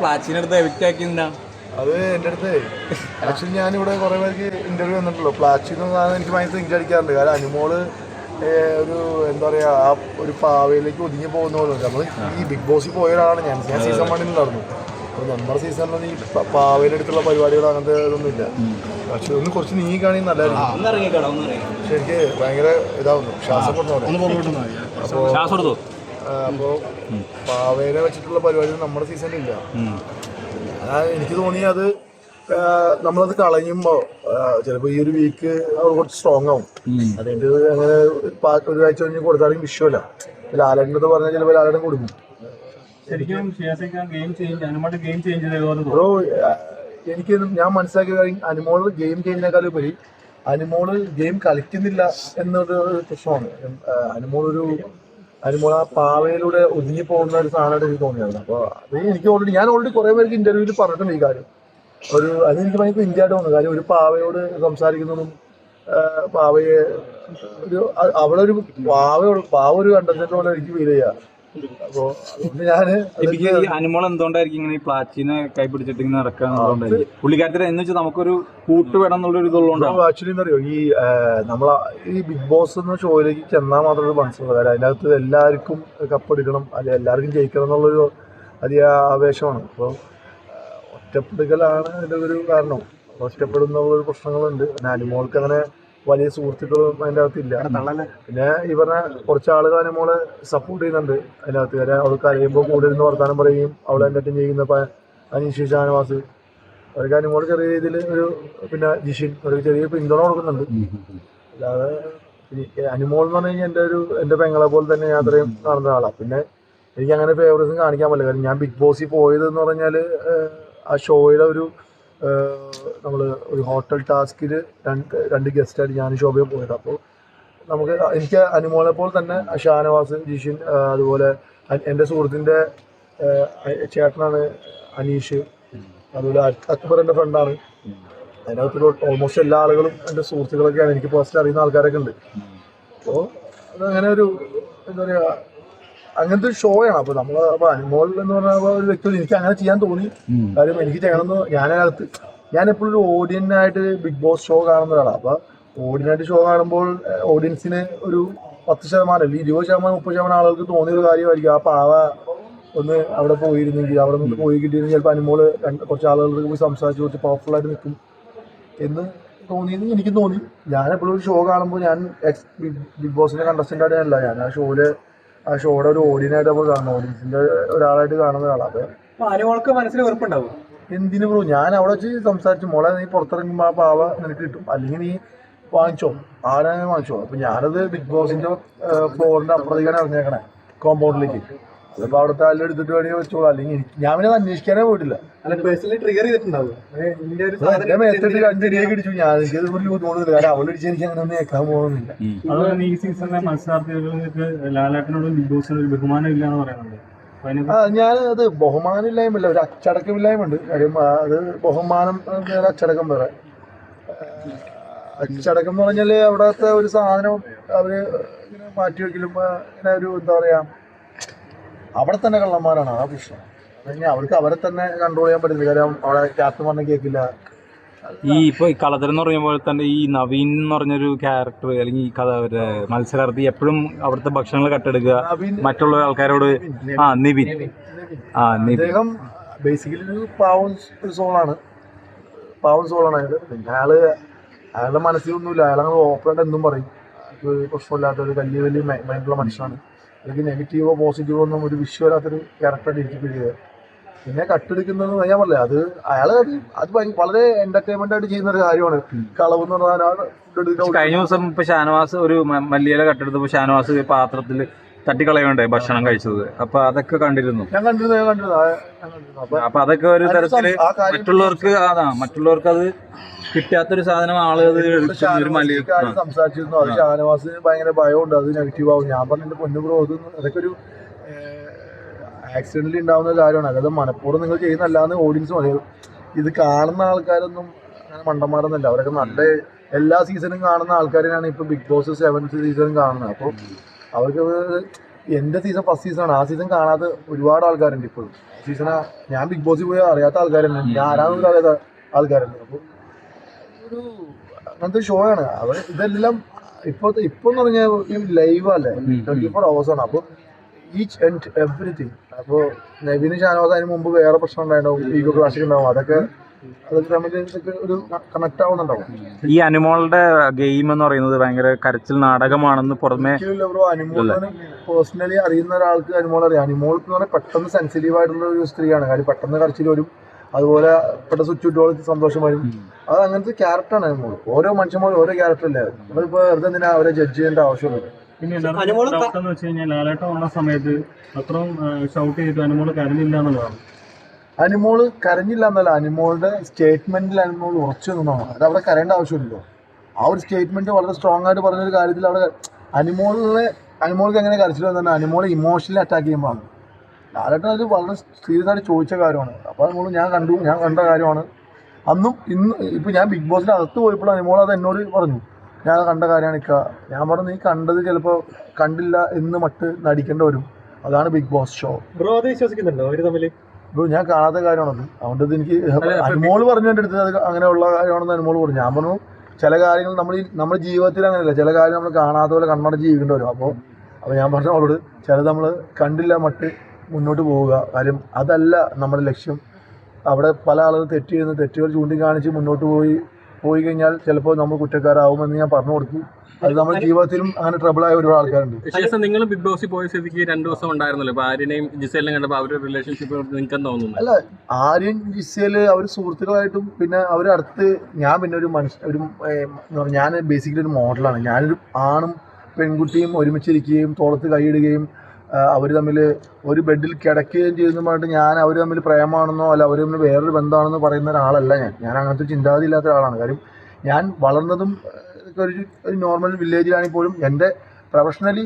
പ്ലാച്ചിനെടുത്ത് evict ആക്കിണ്ടാ അത് എന്റെ അടുത്ത്. ആക്ച്വലി ഞാനിവിടെ കുറേ പേർക്ക് ഇന്റർവ്യൂ വന്നിട്ടുള്ളൂ. പ്ലാച്ചിന്ന് സാധനം എനിക്ക് ഭയങ്കര തിങ്ക് അടിക്കാറുണ്ട്. കാരണം അനുമോൾ ഒരു എന്താ പറയുക ആ ഒരു പാവയിലേക്ക് ഒതുങ്ങി പോകുന്ന പോലെ നമ്മൾ ഈ ബിഗ് ബോസിൽ പോയ ഒരാളാണ് ഞാൻ. ഞാൻ സീസൺ വണ്ണിലുണ്ടായിരുന്നു അപ്പോൾ നമ്മുടെ സീസണിൽ ഈ പാവയിലെടുത്തുള്ള പരിപാടികൾ അങ്ങനത്തെ ഇതൊന്നും ഇല്ല. പക്ഷെ ഒന്ന് കുറച്ച് നീങ്ങി കാണി നല്ലതായിരുന്നു പക്ഷെ എനിക്ക് ഭയങ്കര ഇതാവുന്നു. ശ്വാസം അപ്പോൾ ശ്വാസം എടുത്തു അപ്പോൾ പാവേനെ വെച്ചിട്ടുള്ള പരിപാടി നമ്മുടെ സീസണിലില്ല എനിക്ക് തോന്നി അത് നമ്മളത് കളയുമ്പോ ചിലപ്പോ ഈ ഒരു വീക്ക് കുറച്ച് സ്ട്രോങ് ആവും. അതിന്റെ അങ്ങനെ ഒരു ആഴ്ച കഴിഞ്ഞ് കൊടുത്താലും വിഷയമല്ല ലാലേട്ടനത് പറഞ്ഞാൽ ചിലപ്പോൾ ലാലേട്ടൻ കൊടുക്കും. ബ്രോ എനിക്ക് ഞാൻ മനസ്സിലാക്കിയ കാര്യം അനുമോൾ ഗെയിം ചെയ്യുന്നതിനേക്കാൾ ഉപരി അനുമോൾ ഗെയിം കളിക്കുന്നില്ല എന്നൊരു പ്രശ്നമാണ്. അനുമോളൊരു അനുമോൾ ആ പാവയിലൂടെ ഒതുങ്ങി പോകുന്ന ഒരു സാധനമായിട്ട് എനിക്ക് തോന്നിയായിരുന്നു അപ്പോൾ അത് എനിക്ക് ഓൾറെഡി ഞാൻ ഓൾറെഡി കുറേ പേർക്ക് ഇന്റർവ്യൂവിൽ പറഞ്ഞിട്ടുണ്ട് ഈ കാര്യം. ഒരു അത് എനിക്ക് ഭയങ്കര ഇന്ത്യയായിട്ട് തോന്നുന്നു. കാര്യം ഒരു പാവയോട് സംസാരിക്കുന്നതും പാവയെ ഒരു അവിടെ ഒരു പാവ പാവ ഒരു കണ്ടന്റ് പോലെ എനിക്ക് ഫീൽ ചെയ്യാം. അപ്പോൾ അതുകൊണ്ട് എനിക്ക് ഈ അനുമോൾ എന്തുകൊണ്ടായിരിക്കും ഇങ്ങനെ ഈ പ്ലാച്ചിനെ കൈ പിടിച്ചിട്ട് ഇങ്ങനെ നടക്കാന്നുള്ളതുകൊണ്ടായിരിക്കും പുള്ളിക്കാരത്തിൽ എന്ന് വെച്ചാൽ നമുക്കൊരു കൂട്ട് വേണം എന്നുള്ളൊരു ഇതുള്ളതുകൊണ്ടാണ് ആക്ച്വലി അറിയോ? ഈ നമ്മൾ ഈ ബിഗ് ബോസ് എന്ന ഷോയിലേക്ക് ചെന്നാൽ മാത്രമേ മനസ്സിലാവൂ കാര്യം അതിനകത്ത് എല്ലാവർക്കും കപ്പെടുക്കണം അല്ലെ എല്ലാവർക്കും ജയിക്കണം എന്നുള്ളൊരു അധിക ആവേശമാണ്. അപ്പോൾ ഒറ്റപ്പെടുക്കലാണ് അതിന്റെ ഒരു കാരണം. ഒറ്റപ്പെടുന്ന ഒരു പ്രശ്നങ്ങളുണ്ട്. പിന്നെ അനുമോൾക്ക് അങ്ങനെ വലിയ സുഹൃത്തുക്കളും അതിന്റെ അകത്തില്ല പിന്നെ ഈ പറഞ്ഞ കുറച്ച് ആളുകൾ മോളെ സപ്പോർട്ട് ചെയ്യുന്നുണ്ട് അതിനകത്ത്. കാര്യം അവൾക്ക് അറിയുമ്പോൾ കൂടെ ഇരുന്ന് വർത്താനം പറയുകയും അവളെ എന്റർടൈൻ ചെയ്യുന്ന അനീഷ് ഷാനവാസ്. അവർക്ക് അനുമോൾ ചെറിയ രീതിയിൽ ഒരു പിന്നെ ജിഷിൻ ഒരു ചെറിയ പിന്തുണ കൊടുക്കുന്നുണ്ട്. അല്ലാതെ അനുമോൾ എന്ന് പറഞ്ഞു കഴിഞ്ഞാൽ എന്റെ ഒരു എന്റെ പെങ്ങളെ പോലെ തന്നെ ഞാൻ അത്രയും നടന്ന ആളാണ് പിന്നെ എനിക്ക് അങ്ങനെ ഫേവറേറ്റ്സും കാണിക്കാൻ പറ്റില്ല. കാരണം ഞാൻ ബിഗ് ബോസിൽ പോയത് എന്ന് പറഞ്ഞാൽ ആ ഷോയുടെ ഒരു നമ്മൾ ഒരു ഹോട്ടൽ ടാസ്കിൽ രണ്ട് രണ്ട് ഗസ്റ്റായിട്ട് ഞാൻ ശോഭയെ പോയത്. അപ്പോൾ നമുക്ക് എനിക്ക് അനുമോളെ പോലെ തന്നെ ഷാനവാസ് ജിഷിൻ അതുപോലെ എന്റെ സുഹൃത്തിന്റെ ചേട്ടനാണ് അനീഷ്. അതുപോലെ അക്- അക്ബർ എന്റെ ഫ്രണ്ടാണ്. അതിനകത്ത് ഓൾമോസ്റ്റ് എല്ലാ ആളുകളും എന്റെ സുഹൃത്തുക്കളൊക്കെയാണ്. എനിക്ക് പേഴ്സണലി അറിയുന്ന ആൾക്കാരൊക്കെ ഉണ്ട്. അപ്പോൾ അതങ്ങനെ ഒരു എന്താ പറയുക അങ്ങനത്തെ ഒരു ഷോയാണ് അപ്പൊ നമ്മൾ അപ്പൊ അനുമോൾ എന്ന് പറഞ്ഞ ഒരു വ്യക്തി എനിക്ക് അങ്ങനെ ചെയ്യാൻ തോന്നി. കാര്യം എനിക്ക് ചെയ്യണമെന്ന് ഞാനകത്ത് ഞാൻ എപ്പോഴും ഒരു ഓഡിയനായിട്ട് ബിഗ് ബോസ് ഷോ കാണുന്ന ഒരാളാണ് അപ്പൊ ഓഡിയനായിട്ട് ഷോ കാണുമ്പോൾ ഓഡിയൻസിന് ഒരു പത്ത് ശതമാനം അല്ലെങ്കിൽ ഇരുപത് ശതമാനം മുപ്പത് ശതമാനം ആളുകൾക്ക് തോന്നിയ ഒരു കാര്യമായിരിക്കും. ആ പാവ ഒന്ന് അവിടെ പോയിരുന്നെങ്കിൽ അവിടെ നിന്ന് പോയി കിട്ടിയിരുന്നെങ്കിൽ ചിലപ്പോൾ അനുമോൾ കുറച്ച് ആളുകൾക്ക് പോയി സംസാരിച്ച് കുറച്ച് പവർഫുൾ ആയിട്ട് നിൽക്കും എന്ന് തോന്നിയെന്ന് എനിക്ക് തോന്നി. ഞാൻ എപ്പോഴും ഒരു ഷോ കാണുമ്പോൾ ഞാൻ എക്സ് ബിഗ് ബോസിന്റെ കണ്ടസ്റ്റന്റ് ആയിട്ട് ഞാനല്ല. ഞാൻ ആ ഷോയിൽ ആ ഷോയുടെ ഒരു ഓഡിയനായിട്ട് നമ്മൾ കാണുന്നത് ഓഡിയൻസിന്റെ ഒരാളായിട്ട് കാണുന്ന ഒരാളാണ് അനുമോൾക്ക് മനസ്സിൽ വെറുപ്പുണ്ടാവും? എന്തിനു ബ്രോ ഞാൻ അവിടെ വെച്ച് സംസാരിച്ചു. മോളെ നീ പുറത്തിറങ്ങുമ്പോൾ ആ പാവ നിനക്ക് കിട്ടും. അല്ലെങ്കിൽ നീ വാങ്ങിച്ചോ. ആരാ വാങ്ങിച്ചോ? അപ്പൊ ഞാനത് ബിഗ് ബോസിന്റെ ഫ്ലോറിന്റെ അപ്പുറത്തേക്കാണ് ഇറങ്ങിയേക്കണേ. കോമ്പൗണ്ടിലേക്ക് അതിപ്പോ അവിടുത്തെ ആരും എടുത്തിട്ട് വേണമെങ്കിൽ വെച്ചോളൂ. അല്ലെങ്കിൽ എനിക്ക് ഞാൻ പിന്നെ അത് അന്വേഷിക്കാനേ പോയിട്ടില്ല. എന്റെ മേത്തിട്ട് രണ്ടിലേക്ക് ഇടിച്ചു. ഞാൻ എനിക്ക് ഒരു തോന്നുന്നില്ല. കാരണം അവളടിച്ച് എനിക്ക് അങ്ങനെ ഒന്നും കേൾക്കാൻ പോകുന്നില്ല അതുപോലെ ഈ സീസണിലെ മത്സരാർത്ഥികൾക്ക് ലാലേട്ടനോടും ബിഗ് ബോസിനോട് ഒരു ബഹുമാനം ഇല്ല എന്ന് പറയുന്നുണ്ട്. അപ്പൊ അതിനെ ആ ഞാൻ അത് ബഹുമാനമില്ലായ്മല്ല ഒരു അച്ചടക്കമില്ലായ്മ ഉണ്ട് കാര്യം അത് ബഹുമാനം വേറെ അച്ചടക്കം വേറെ. അച്ചടക്കം എന്ന് പറഞ്ഞാൽ അവിടത്തെ ഒരു സാധനം അവർ ഇങ്ങനെ മാറ്റി വെക്കലും ഇങ്ങനെ ഒരു എന്താ പറയാ അവിടെ തന്നെ കള്ളന്മാരാണ്. ആ പ്രശ്നം. കഴിഞ്ഞാൽ അവർക്ക് അവരെ തന്നെ കൺട്രോൾ ചെയ്യാൻ പറ്റില്ല കാര്യം അവിടെ ക്യാപ്റ്റൻ പറഞ്ഞ കേൾക്കില്ല. ഈ ഇപ്പൊ ഈ കളതർ എന്ന് പറഞ്ഞ പോലെ തന്നെ ഈ നവീൻ എന്ന് പറഞ്ഞൊരു ക്യാരക്ടർ അല്ലെങ്കിൽ ഈ കഥ മത്സരാർത്ഥി എപ്പോഴും അവിടുത്തെ ഭക്ഷണങ്ങൾ കട്ടെടുക്കുക. മറ്റുള്ള ആൾക്കാരോട് ആ നിവിൻ. ആ അദ്ദേഹം ബേസിക്കലി ഒരു പാവം സോളാണ് പാവം സോളാണ് അയാൾ പിന്നെ അയാൾ അയാളുടെ മനസ്സിലൊന്നുമില്ല. അയാൾ അങ്ങനെ ഓപ്പണായിട്ട് എന്തും പറയും. പ്രശ്നമില്ലാത്ത ഒരു വലിയ വലിയ മൈൻഡുള്ള മനുഷ്യനാണ്. അല്ലെങ്കിൽ നെഗറ്റീവോ പോസിറ്റീവോ ഒന്നും ഒരു വിഷയമില്ലാത്തൊരു ക്യാരക്ടറായിട്ട് ഫീൽ ചെയ്തത് പിന്നെ കട്ടെടുക്കുന്നത് ഞാൻ പറഞ്ഞില്ല അത് അയാൾ അത് അത് വളരെ എന്റർടൈൻമെന്റ് ആയിട്ട് ചെയ്യുന്ന ഒരു കാര്യമാണ്. കളവ് എന്ന് പറഞ്ഞാൽ കഴിഞ്ഞ ദിവസം ഇപ്പൊ ഷാനവാസ് ഒരു മല്ലിയല കട്ടെടുത്തപ്പോ ഷാനവാസ് പാത്രത്തിൽ തട്ടിക്കളയുണ്ടായി ഭക്ഷണം കഴിച്ചത്. അപ്പൊ അതൊക്കെ കണ്ടിരുന്നു. ഞാൻ കണ്ടിരുന്നു ഞാൻ കണ്ടിരുന്നു. അപ്പൊ അതൊക്കെ ഒരു തരത്തിൽ മറ്റുള്ളവർക്ക് അതാ മറ്റുള്ളവർക്ക് അത് കിട്ടാത്തൊരു സാധനം ആളുകൾ സംസാരിച്ചിരുന്നു. അത് ഷാനവാസിന് ഭയങ്കര ഭയമുണ്ട്. അത് നെഗറ്റീവ് ആവും. ഞാൻ പറഞ്ഞിട്ട് പൊന്നു ബ്രോ അത് അതൊക്കെ ഒരു ആക്സിഡന്റിൽ ഉണ്ടാവുന്ന കാര്യമാണ്. അതായത് മനഃപൂർവം നിങ്ങൾ ചെയ്യുന്നല്ലാന്ന് ഓഡിയൻസ് മതി. ഇത് കാണുന്ന ആൾക്കാരൊന്നും അങ്ങനെ മണ്ടന്മാരൊന്നുമല്ല. അവരൊക്കെ നല്ല എല്ലാ സീസണും കാണുന്ന ആൾക്കാരെയാണ് ഇപ്പൊ ബിഗ് ബോസ് സെവൻത്ത് സീസണും കാണുന്നത്. അപ്പോൾ അവർക്ക് എന്റെ സീസൺ ഫസ്റ്റ് സീസൺ ആണ്. ആ സീസൺ കാണാത്ത ഒരുപാട് ആൾക്കാരുണ്ട് ഇപ്പോഴും. സീസണ ഞാൻ ബിഗ് ബോസിൽ പോയി അറിയാത്ത ആൾക്കാരുണ്ട് ഞാൻ ആരാധന അറിയാത്ത ആൾക്കാരുണ്ട് അപ്പോൾ ഒരു അങ്ങനത്തെ ഷോ ആണ്. അവർ ഇതെല്ലാം ഇപ്പൊ ഇപ്പൊ എന്ന് പറഞ്ഞാൽ ലൈവ് അല്ലേ? ട്വന്റി ഫോർ അവേഴ്സ് ആണ്. അപ്പോൾ ഈച്ച് ആൻഡ് എവറിഥിങ് അപ്പോൾ നവീന് ഷാനവാസ് അതിന് മുമ്പ് വേറെ പ്രശ്നം ഉണ്ടായിട്ടുണ്ടാവും ഈഗോ ക്ലാഷിക് ഉണ്ടാവും. അതൊക്കെ അതൊക്കെ തമ്മിൽ ഇതൊക്കെ ഒരു കണക്ട് ആവുന്നുണ്ടാവും. ഈ അനുമോളുടെ ഗെയിം എന്ന് പറയുന്നത് ഭയങ്കര കരച്ചിൽ നാടകമാണെന്ന് പുറമേ പേഴ്സണലി അറിയുന്ന ഒരാൾക്ക് അനിമോൾ അറിയാം. അനിമോൾ എന്ന് പറഞ്ഞാൽ പെട്ടെന്ന് സെൻസിറ്റീവ് ആയിട്ടുള്ള ഒരു സ്ത്രീയാണ്. കാര്യം പെട്ടെന്ന് കരച്ചിൽ വരും. അതുപോലെ പെട്ട സ്വിച്ച് ഇട്ടോളം സന്തോഷം വരും. അത് അങ്ങനത്തെ ക്യാരക്ടറാണ് അനിമോൾ ഓരോ മനുഷ്യന്മാരും ഓരോ ക്യാരക്ടർ അല്ലേ? നമ്മളിപ്പോ വെറുതെ എന്തിനാ അവരെ ജഡ്ജ് ചെയ്യേണ്ട ആവശ്യമില്ല പിന്നെ എന്ന് വെച്ച് കഴിഞ്ഞാൽ ലാലേട്ടൻ വന്ന സമയത്ത് അത്രയും ഷൗട്ട് ചെയ്തിട്ട് അനുമോൾ കരഞ്ഞില്ല എന്നുള്ളതാണ്. അനിമോൾ കരഞ്ഞില്ല എന്നല്ല അനിമോളുടെ സ്റ്റേറ്റ്മെന്റിൽ അനിമോൾ ഉറച്ചു നിന്നാണ് അത് അവിടെ കരയേണ്ട ആവശ്യമില്ലല്ലോ. ആ ഒരു സ്റ്റേറ്റ്മെന്റ് വളരെ സ്ട്രോങ് ആയിട്ട് പറഞ്ഞൊരു കാര്യത്തിൽ അവിടെ അനിമോളിനെ അനിമോൾക്ക് എങ്ങനെ കരച്ചില്ല വന്നാൽ അനിമോളെ ഇമോഷണലി അറ്റാക്ക് ചെയ്യുമ്പോഴാണ്. ലാലേട്ടൻ അത് വളരെ സീരിയസ് ആയിട്ട് ചോദിച്ച കാര്യമാണ്. അപ്പോൾ അനിമോൾ ഞാൻ കണ്ടു. ഞാൻ കണ്ട കാര്യമാണ്. അന്നും ഇന്ന് ഇപ്പോൾ ഞാൻ ബിഗ് ബോസിന്റെ അകത്ത് പോയപ്പോൾ അനിമോൾ അത് എന്നോട് പറഞ്ഞു. ഞാൻ കണ്ട കാര്യമാണ് ഇക്ക. ഞാൻ പറഞ്ഞു നീ കണ്ടത് ചിലപ്പോൾ കണ്ടില്ല എന്ന് മട്ട് നടിക്കേണ്ടി വരും. അതാണ് ബിഗ് ബോസ് ഷോ ബ്രോ അത് വിശ്വസിക്കുന്നുണ്ടോ? അവർ തമ്മിൽ ബ്രോ ഞാൻ കാണാത്ത കാര്യമാണത്. അതുകൊണ്ട് ഇത് എനിക്ക് അനുമോൾ പറഞ്ഞു എന്റെ അടുത്ത് അത് അങ്ങനെയുള്ള കാര്യമാണെന്ന് അനുമോൾ പറഞ്ഞു. ഞാൻ പറഞ്ഞു ചില കാര്യങ്ങൾ നമ്മൾ നമ്മുടെ ജീവിതത്തിൽ അങ്ങനെയല്ല. ചില കാര്യം നമ്മൾ കാണാത്ത പോലെ കണ്ണടച്ച് ജീവിക്കേണ്ടി വരും. അപ്പോൾ അപ്പോൾ ഞാൻ പറഞ്ഞു അവളോട് ചിലത് നമ്മൾ കണ്ടില്ല മട്ട് മുന്നോട്ട് പോവുക. കാര്യം അതല്ല നമ്മുടെ ലക്ഷ്യം. അവിടെ പല ആളുകൾ തെറ്റ് ചെയ്യുന്ന തെറ്റുകൾ ചൂണ്ടിക്കാണിച്ച് മുന്നോട്ട് പോയി പോയി കഴിഞ്ഞാൽ ചിലപ്പോൾ നമ്മൾ കുറ്റക്കാരാവുമെന്ന് ഞാൻ പറഞ്ഞു കൊടുത്തു. അത് നമ്മുടെ ജീവിതത്തിലും അങ്ങനെ ട്രബിൾ ആയ ഒരുപാട് ആൾക്കാരുണ്ട്. നിങ്ങൾ ബിഗ് ബോസിൽ പോയ സ്ഥിതിക്ക് രണ്ട് ദിവസം ഉണ്ടായിരുന്നല്ലോ. ആര്യനെയും ജിസേലിനെയും കണ്ടപ്പോൾ അവരുടെ റിലേഷൻഷിപ്പ് നിങ്ങൾക്ക് തോന്നുന്നു? അല്ല ആര്യൻ ജിസേൽ അവർ സുഹൃത്തുക്കളായിട്ടും പിന്നെ അവർ അടുത്ത് ഞാൻ പിന്നെ ഒരു മനുഷ്യ ഒരു ഞാൻ ബേസിക്കലി ഒരു മോഡലാണ് ഞാനൊരു ആണും പെൺകുട്ടിയും ഒരുമിച്ചിരിക്കുകയും തോളത്ത് കൈയിടുകയും അവർ തമ്മിൽ ഒരു ബെഡിൽ കിടക്കുകയും ചെയ്യുന്നതുമായിട്ട് ഞാൻ അവർ തമ്മിൽ പ്രേമാണെന്നോ അല്ല അവർ തമ്മിൽ വേറൊരു ബന്ധമാണെന്നോ പറയുന്ന ഒരാളല്ല ഞാൻ. ഞാൻ അങ്ങനത്തെ ചിന്താഗതി ഇല്ലാത്ത ഒരാളാണ്. കാര്യം ഞാൻ വളർന്നതും ഒരു നോർമൽ വില്ലേജിലാണെങ്കിൽ പോലും എന്റെ പ്രൊഫഷണലി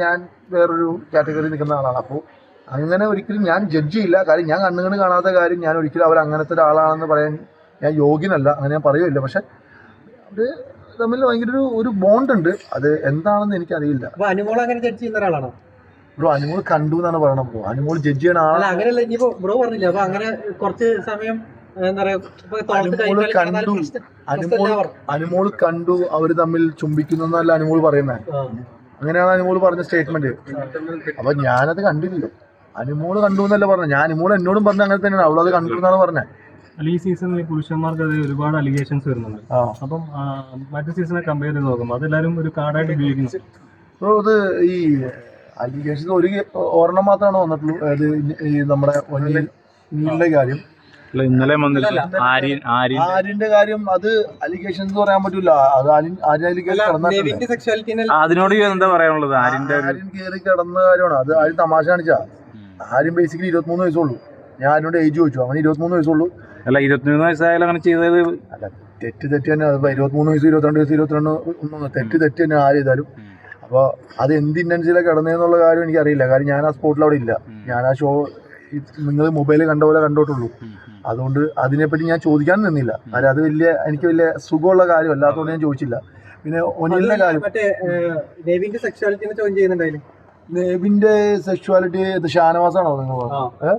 ഞാൻ വേറൊരു കാറ്റഗറി നിൽക്കുന്ന ആളാണ്. അപ്പോൾ അങ്ങനെ ഒരിക്കലും ഞാൻ ജഡ്ജ് ചെയ്യില്ല. കാര്യം ഞാൻ കണ്ണുകണ്ട് കാണാത്ത കാര്യം ഞാൻ ഒരിക്കലും അവർ അങ്ങനത്തെ ഒരാളാണെന്ന് പറയാൻ ഞാൻ യോഗ്യനല്ല. അങ്ങനെ ഞാൻ പറയുമില്ല പക്ഷെ അവർ തമ്മിൽ ഭയങ്കര ഒരു ഒരു ബോണ്ട് ഉണ്ട്. അത് എന്താണെന്ന് എനിക്കറിയില്ല. അനുമോൾ അങ്ങനെ ജഡ്ജ് ചെയ്യുന്ന ഒരാളാണോ? ബ്രോ അനുമോൾ കണ്ടു എന്നാണ് പറയണത് ബ്രോ. അനുമോൾ ജഡ്ജ് ചെയ്യണ അല്ല ആളാണ് അങ്ങനെയല്ല ഇനിയിപ്പോ ബ്രോ പറഞ്ഞില്ല അപ്പൊ അങ്ങനെ കുറച്ച് സമയം എന്താ പറയാ ഇപ്പൊ തോളത്ത് അനുമോൾ കണ്ടു. അവർ പ്രശ്നം- അനുമോൾ പ്രശ്നമില്ല പറഞ്ഞു. അനുമോൾ കണ്ടു. അവർ തമ്മിൽ ചുംബിക്കുന്നു എന്നല്ല അനുമോൾ പറയുന്നത് ആ. അങ്ങനെയാണ് അനുമോൾ പറഞ്ഞ സ്റ്റേറ്റ്മെന്റ് അപ്പൊ ഞാനത് കണ്ടില്ലല്ലോ. അനുമോൾ കണ്ടു എന്നല്ല പറഞ്ഞത്. ഞാൻ അനുമോൾ എന്നോടും പറഞ്ഞ അങ്ങനെ തന്നെയാണ്. അവളത് കണ്ടു എന്നാണ് പറഞ്ഞത്. അല്ല ഈ സീസണിൽ പുരുഷന്മാർക്കെതിരെ ഒരുപാട് അലിഗേഷൻസ് വരുന്നുണ്ട്. ആ. അപ്പം ആ, മറ്റു സീസണെ കമ്പയർ ചെയ്ത് നോക്കുമ്പോൾ അതെല്ലാവരും ഒരു കാർഡായിട്ട് ഉപയോഗിക്കുന്നു. ബ്രോ അത് ഈ അലിഗേഷൻ ഒരു ഒരെണ്ണം മാത്രമാണ് വന്നിട്ടുള്ളൂ. അതായത് ഈ നമ്മുടെ നീലിന്റെ കാര്യം. അല്ല, ഇന്നലെ ആര്യന്റെ കാര്യം അത് അലിഗേഷൻ എന്ന് പറയാൻ പറ്റൂല. അത് ആര്യൻ കിടന്നിട്ടില്ല അതിനോട് എന്താ പറയാനുള്ളത്? ആര്യന്റെ ഒരു ആര്യൻ കയറി കിടന്ന കാര്യമാണ്. അത് ആര്യം തമാശ കാണിച്ചാ? ആര്യം ബേസിക്കലി ഇരുപത്തിമൂന്ന് വയസ്സുള്ളൂ. ഞാൻ ആര്യനോട് ഏജ് ചോദിച്ചു. അവന് ഇരുപത്തിമൂന്ന് വയസ്സുള്ളൂ. അല്ല ഇരുപത്തിമൂന്ന് വയസ്സായാലും അങ്ങനെ ചെയ്തത് അല്ല തെറ്റ് തെറ്റ് തന്നെ. അത് ഇരുപത്തിമൂന്ന് വയസ്സ് ഇരുപത്തിരണ്ട് വയസ്സ് ഇരുപത്തിരണ്ട് തെറ്റ് തെറ്റ് തന്നെ ആര് ചെയ്താലും അപ്പോൾ അത് എന്ത് ഇന്റൻസിലാണ് കിടന്നതെന്നുള്ള കാര്യം എനിക്കറിയില്ല. കാര്യം ഞാൻ ആ സ്പോട്ടിൽ അവിടെ ഇല്ല. ഞാൻ ആ ഷോ നിങ്ങൾ മൊബൈൽ കണ്ട പോലെ കണ്ടോട്ടുള്ളൂ. അതുകൊണ്ട് അതിനെപ്പറ്റി ഞാൻ ചോദിക്കാൻ നിന്നില്ല. കാര്യം അത് വലിയ എനിക്ക് വലിയ സുഖമുള്ള കാര്യം അല്ലാത്തതുകൊണ്ട് ഞാൻ ചോദിച്ചില്ല. പിന്നെ ഒനിലിന്റെ കാര്യം. നെവിന്റെ സെക്ഷുവാലിറ്റി ഷാനവാസാണോ നിങ്ങൾ. പറഞ്ഞത്?